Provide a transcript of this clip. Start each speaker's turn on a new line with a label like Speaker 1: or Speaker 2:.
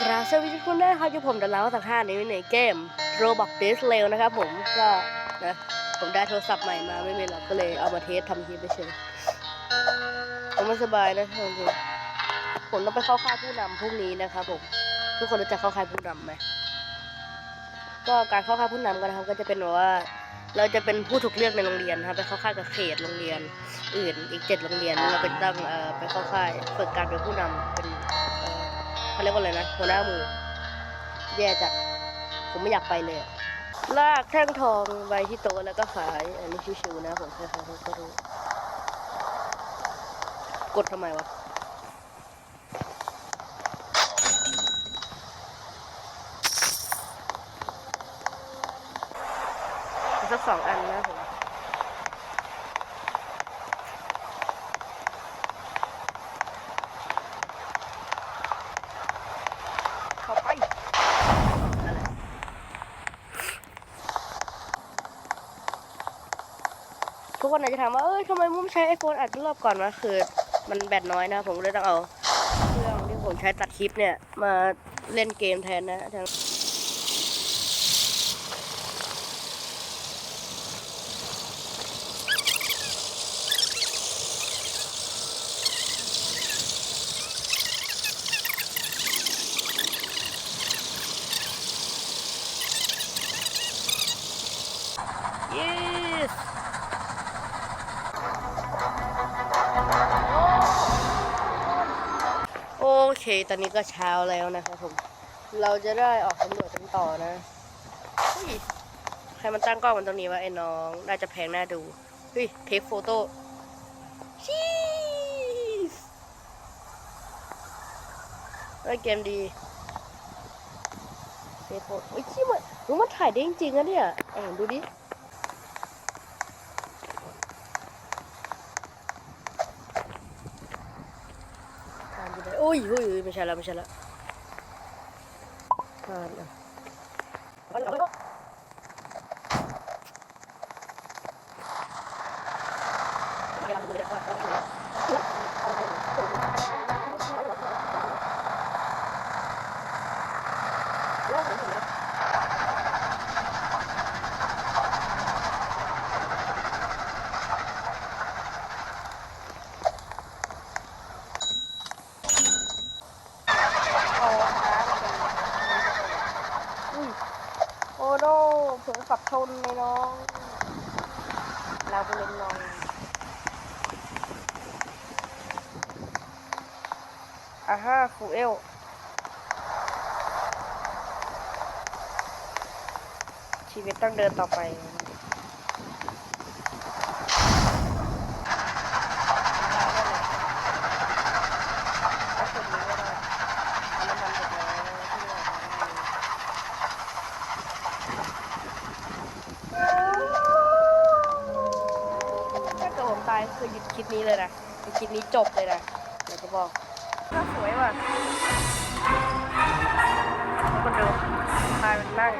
Speaker 1: กราบสวัสดีทุกคนด้ครับอยู่ผมดาราสังหารในในเกม Roblox d e s l a นะครับผมก็นะผมได้โทรศัพท์ใหม่มาไม่มีหรอกก็เลยเอามาเทสทำคลิปไปเฉยผมไม่สบายนะจริงๆผมต้องไปเข้าค่ายผู้นำพรุ่งนี้นะครับผมทุกคนรู้จักเข้าค่ายผู้นำไหมก็การเข้าค่ายผู้นำกันนะครับก็จะเป็นแบบว่าเราจะเป็นผู้ถูกเลือกในโรงเรียนนะครับไปเข้าค่ายกับเขตโรงเรียน อื่นอีกเจ็ดโรงเรียนเราเป็นตั้งเอ่อไปเข้าค่ายฝึกการเป็นผู้นำเป็น เขาเรียกว่าอะไรนะหัวหน้าหมูแย่จัด ผมไม่อยากไปเลย ลากแท่งทองไปที่โต๊ะแล้วก็ขาย อันนี้ชิวๆนะผมใครๆเขาก็รู้ กดทำไมวะสักสองอันนะผม ทุกคนอาจจะถามว่า เอ้ยทำไมมุ้มใช้ไอโฟนอัดรอบก่อนวะคือ มันแบตน้อยนะ ผมเลยต้องเอา เครื่องที่ผมใช้ตัดคลิปเนี่ย มาเล่นเกมแทนนะทั้ง ยีสโอเค ตอนนี้ก็เช้าแล้วนะครับผม เราจะได้ออกสำรวจกันต่อนะใครมันตั้งกล้องมันตรงนี้วะไอ้น้อง น่าจะแพงน่าดูเฮ้ยเทคโฟโต้ชีสเฮ้ยเกมดีเทคโฟเฮ้ยที่มันรู้มันถ่ายได้จริงๆนะเนี่ยเอ็งดูดิ ผ่านไปได้โอ้ยเฮ้ยเฮ้ยไม่ใช่แล้วไม่ใช่แล้วผ่านอะอุ้ยโอ้โน กับชนเลยน้อง เราไปเล่นน้องอ่าฮะฟูเอลชีวิตต้องเดินต่อไป เอาคนนี้ก็ได้เอาน้ำมันหมดแล้วที่เหลือเอา ถ้าเกิดผม ตายคือหยุดคลิปนี้เลยนะหยุดคลิปนี้จบเลยนะเดี๋ยวจะบอกน่าสวยว่ะคนดูตายมันนั่ง